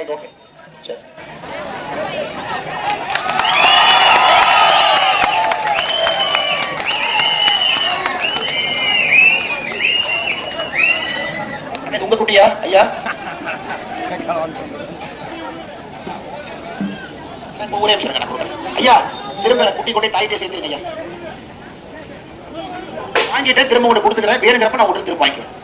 Right okay சரி உங்க குட்டியா? ஐயா? ஒரே நிமிஷம் நான் கொடுக்குறேன். ஐயா திரும்ப குட்டி கொண்டே தாயிட்டே சேர்த்துருங்க ஐயா. வாங்கிட்டேன் திரும்ப உங்களை கொடுத்துக்கிறேன். வேணுங்கிறப்ப நான் உடனே திரும்ப வாங்கிக்கிறேன்.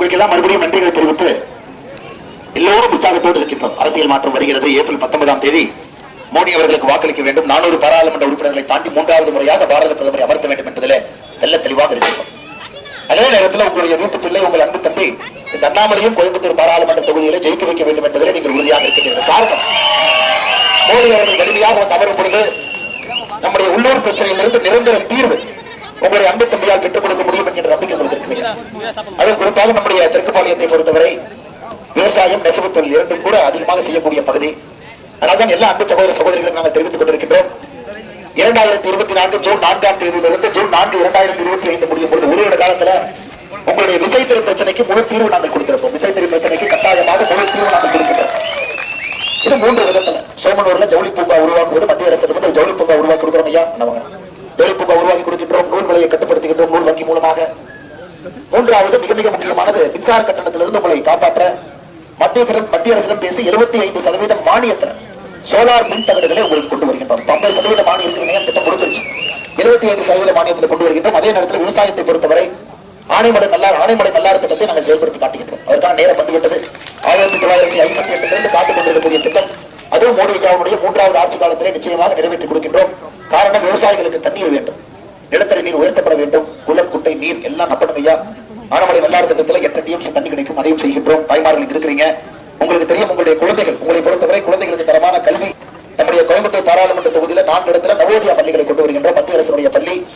உங்களுக்கு எல்லாம் மறுபடியும் நன்றிகளை தெரிவித்து எல்லோரும் உற்சாகத்தோடு இருக்கின்றோம். அரசியல் மாற்றம் வருகிறது. ஏப்ரல் பத்தொன்பதாம் தேதி மோடி அவர்களுக்கு வாக்களிக்க வேண்டும். நானூறு பாராளுமன்ற உறுப்பினர்களை தாண்டி மூன்றாவது முறையாக பாரத பிரதமரை அமர்த்த வேண்டும் என்பதிலே தெல்ல தெளிவாக இருக்கின்றோம். அதே நேரத்தில் உங்களுடைய வீட்டு பிள்ளை உங்கள் அன்பு தம்பி இந்த அண்ணாமலையும் கோயம்புத்தூர் பாராளுமன்ற தொகுதியில ஜெயிக்க வைக்க வேண்டும் என்பதிலே நீங்கள் உறுதியாக இருக்கின்ற காரணம் மோடி அவர்கள் கடுமையாக தவறு பொழுது நம்முடைய உள்ளூர் பிரச்சனையிலிருந்து நிரந்தர தீர்வு உங்களுடைய அன்பு தம்பியால் பெற்றுக் கொடுக்க முடியும் என்கின்ற நம்பிக்கை உங்களுக்கு அதன் குறிப்பாக நம்முடைய தெற்கு பாளையத்தை பொறுத்தவரை விவசாயம் நெசவு தொழில் இரண்டும் கூட அதிகமாக செய்யக்கூடிய பகுதி. அதனால்தான் எல்லா அன்பு சகோதர சகோதரிகளும் நாங்கள் தெரிவித்துக் கொண்டிருக்கின்றோம். இரண்டாயிரத்தி இருபத்தி நான்கு ஜூன் நான்காம் தேதியிலிருந்து ஜூன் நான்கு இரண்டாயிரத்தி இருபத்தி ஐந்து முடியும் பொழுது ஒரு வருட காலத்துல உங்களுடைய விசைத்தறி பிரச்சனைக்கு முழு தீர்வு நாங்கள் கொடுக்கிறோம் விசைத்தறி பிரச்சனைக்கு கட்டாயமாக முழு தீர்வு நாங்கள் கொடுக்கிறோம் இது மூன்று விதத்துல. சோமனூர்ல ஜவுளி பூங்கா உருவாக்குவது மத்திய அரசு ஜவுளி பூங்கா உருவாக்கி கொடுக்கிறோம் ஐயா. நம்ம ரூபாய் உருவாக்கி கொடுக்கின்றோம் நூல் விலையை கட்டுப்படுத்துகின்றோம் நூல் வங்கி மூலமாக. மூன்றாவது மிக மிக முக்கியமானது மின்சார கட்டணத்திலிருந்து உங்களை காப்பாற்ற மத்திய மத்திய அரசிடம் பேசி 75% ஐந்து சதவீதம் மானியத்தில் சோலார் மின் தகடுகளை உங்களுக்கு கொண்டு வருகின்றோம். ஐம்பது சதவீத மானியத்தில் திட்டம் கொடுத்துருச்சு 75% ஐந்து சதவீத மானியத்தில் கொண்டு வருகின்றோம். அதே நேரத்தில் விவசாயத்தை பொறுத்தவரை ஆனைமலை நல்லார் ஆனைமலை நல்லார் திட்டத்தை நாங்கள் செயல்படுத்தி காட்டுகின்றோம். அதற்கான நேரம் வந்துவிட்டது. ஆயிரத்தி தொள்ளாயிரத்தி ஐம்பத்தி எட்டிலிருந்து காத்துக் கொண்டிருக்கக்கூடிய திட்டம் அதுவும் மோடி ஐயாவுடைய மூன்றாவது ஆட்சி காலத்திலே நிச்சயமாக நிறைவேற்றி கொடுக்கின்றோம். காரணம் விவசாயிகளுக்கு தண்ணீர் வேண்டும். நிலத்தடி நீர் உயர்த்தப்பட வேண்டும். குளம் குட்டை நீர் எல்லாம் நப்பணும் ஐயா. ஆனமலை வெள்ளாறு திட்டத்தில் எட்டு டிஎம்சி தண்ணி கிடைக்கும். அதையும் செய்கின்றோம். தாய்மார்கள் இருக்கிறீங்க. உங்களுக்கு தெரியும் உங்களுடைய குழந்தைகள். உங்களை பொறுத்தவரை குழந்தைகளுக்கு தரமான கல்வி நம்முடைய கோயம்புத்தூர் பாராளுமன்ற தொகுதியில் நான்கு இடத்துல நவோதியா பள்ளிகளை கொண்டு வருகின்றோம். மத்திய அரசுடைய பள்ளி.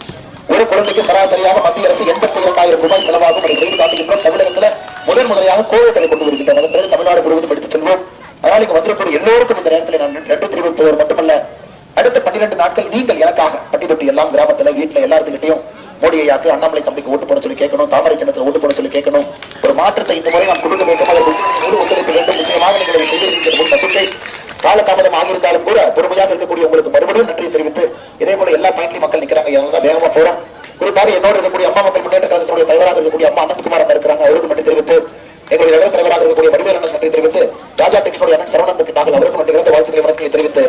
ஒரு குழந்தைக்கு சராசரியாக மத்திய அரசு எண்பத்தி இரண்டாயிரம் ரூபாய் செலவாகும். அதை செய்து காட்டுகின்றோம். தமிழகத்துல முதன் முதலையாக கோவிட்டை கொண்டு வருகின்றோம். அதன் பிறகு தமிழ்நாடு முழுவதும் ஜாலிக்கு வந்திருக்கிற எல்லோருக்கும் இந்த நேரத்தில் நான் ரெண்டு தெரிவித்தவர் மட்டுமல்ல அடுத்த பன்னிரண்டு நாட்கள் நீங்கள் எனக்காக பட்டி தொட்டி எல்லாம் கிராமத்துல வீட்டுல எல்லாத்துக்கிட்டையும் மோடி அண்ணாமலை தம்பிக்கு ஓட்டு போட சொல்லி கேட்கணும் தாமரை சின்னத்துல ஓட்டு போட சொல்லி கேட்கணும். ஒரு மாற்றத்தை இந்த முறை நாம் கொடுக்க வேண்டும். அதற்கு முழு ஒத்துழைப்பு வேண்டும். நிச்சயமாக நீங்கள் செய்திருக்கிற காலதாமதம் ஆகியிருந்தாலும் கூட பொறுமையாக இருக்கக்கூடிய உங்களுக்கு மறுபடியும் நன்றி தெரிவித்து இதே போல எல்லா பாயிண்ட்லயும் மக்கள் நிக்கிறாங்க. இதனால தான் வேகமா போறோம். குறிப்பாக என்னோடு இருக்கக்கூடிய அம்மா மக்கள் முன்னேற்ற கழகத்தினுடைய தலைவராக இருக்கக்கூடிய அம்மா அனந்தகுமார் இருக்கிறாங்க. அவருக்கு நன்றி தெரிவித்து எங்களுடைய நகர தலைவராக இருக்கக்கூடிய வடிவேல் அண்ணன் நன்றி தெரிவித்து ராஜா டெக்ஸ்டோடைய அண்ணன் சரவணனுக்கு நாங்கள் அவருக்கு நன்றி தெரிவித்து வாழ்த்துக்களை வணக்கங்களை தெரிவித்து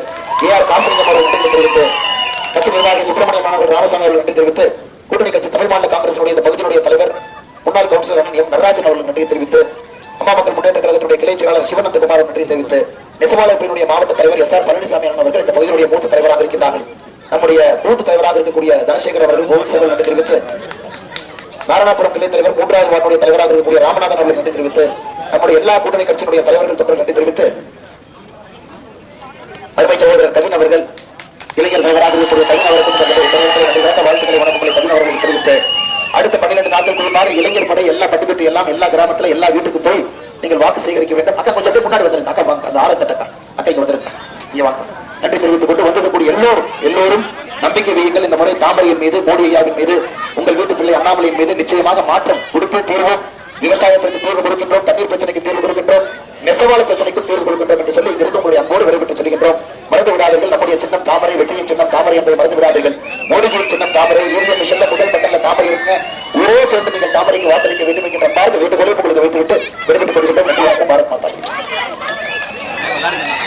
ஏ ஆர் காசிலிங்கம் அவர்கள் நன்றி தெரிவித்து கட்சி நிர்வாகி சுப்பிரமணிய மாணவர் ராமசாமி அவர்கள் நன்றி தெரிவித்து கூட்டணி கட்சி தமிழ் மாநில காங்கிரசுடைய இந்த பகுதியினுடைய தலைவர் முன்னாள் கவுன்சிலர் அண்ணன் எம் நடராஜன் அவர்கள் நன்றி தெரிவித்து அம்மா மக்கள் முன்னேற்ற கழகத்துடைய கிளை செயலாளர் சிவனந்தகுமார் நன்றி தெரிவித்து நெசவாளர்களுடைய மாவட்ட தலைவர் எஸ் ஆர் பழனிசாமி அண்ணன் அவர்கள் இந்த பகுதியினுடைய மூத்த தலைவராக இருக்கின்றார்கள். நம்முடைய மூத்த தலைவராக இருக்கக்கூடிய தனசேகர் அவர்கள் கோவிந்த் அவர்கள் நன்றி தெரிவித்து நாராயணபுரம் கிளை தலைவர் மூன்றாவது வார்டுடைய தலைவராக இருக்கக்கூடிய ராமநாதன் அவர்களை நன்றி தெரிவித்து நம்முடைய எல்லா கூட்டணி கட்சியினுடைய தலைவர்கள் தொற்று நன்றி தெரிவித்து அருமை சகோதரர் கவின் அவர்கள் இளைஞர் தலைவராக இருக்கக்கூடிய கவின் அவர்களுக்கும் தங்களுடைய தலைவர்களை வாழ்த்துக்களை வணக்கங்களை கவின் அவர்கள் தெரிவித்து அடுத்த பன்னிரண்டு நாட்களுக்குள்ளாக இளைஞர் படை எல்லா பட்டுக்கட்டு எல்லாம் எல்லா கிராமத்துல எல்லா வீட்டுக்கு போய் நீங்கள் வாக்கு சேகரிக்க வேண்டும். அக்கா கொஞ்சம் அப்படியே முன்னாடி வந்திருக்கா அக்கா வாங்க அந்த ஆரத்தட்டக்கா அக்கைக்கு வந்துருங்க. இங்க வாங்க. நன்றி தெரிவித்துக் கொண்டு வந்திருக்கக்கூடிய எல்லோரும் எல்லோரும் நம்பிக்கை வையுங்கள். இந்த முறை தாமரையின் மீது மோடி ஐயாவின் மீது சொல்லி அண்ணாமலையின் மீது நிச்சயமாக மாற்றம் கொடுத்து தீர்வோம் விவசாயத்திற்கு தீர்வு கொடுக்கின்றோம் தண்ணீர் பிரச்சனைக்கு தீர்வு கொடுக்கின்றோம் நெசவாள பிரச்சனைக்கு தீர்வு கொடுக்கின்றோம் என்று சொல்லி இங்க இருக்கக்கூடிய அன்போடு விடைபெற்று சொல்கின்றோம். மறந்து விடாதீர்கள் நம்முடைய சின்னம் தாமரை வெற்றியின் சின்னம் தாமரை என்பதை மறந்து விடாதீர்கள். மோடிஜியின் சின்னம் தாமரை இறுதி மிஷன்ல முதல் பட்டத்தில் தாமரை இருக்க ஒரே சேர்ந்து நீங்கள் தாமரைக்கு வாக்களிக்க வேண்டும் என்கின்ற பார்த்து வேண்டுகோளை உங்களுக்கு வைத்துவிட்டு விடுபட்டுக் கொள்கின்றோம். நன்றியாக பாரத் மாதா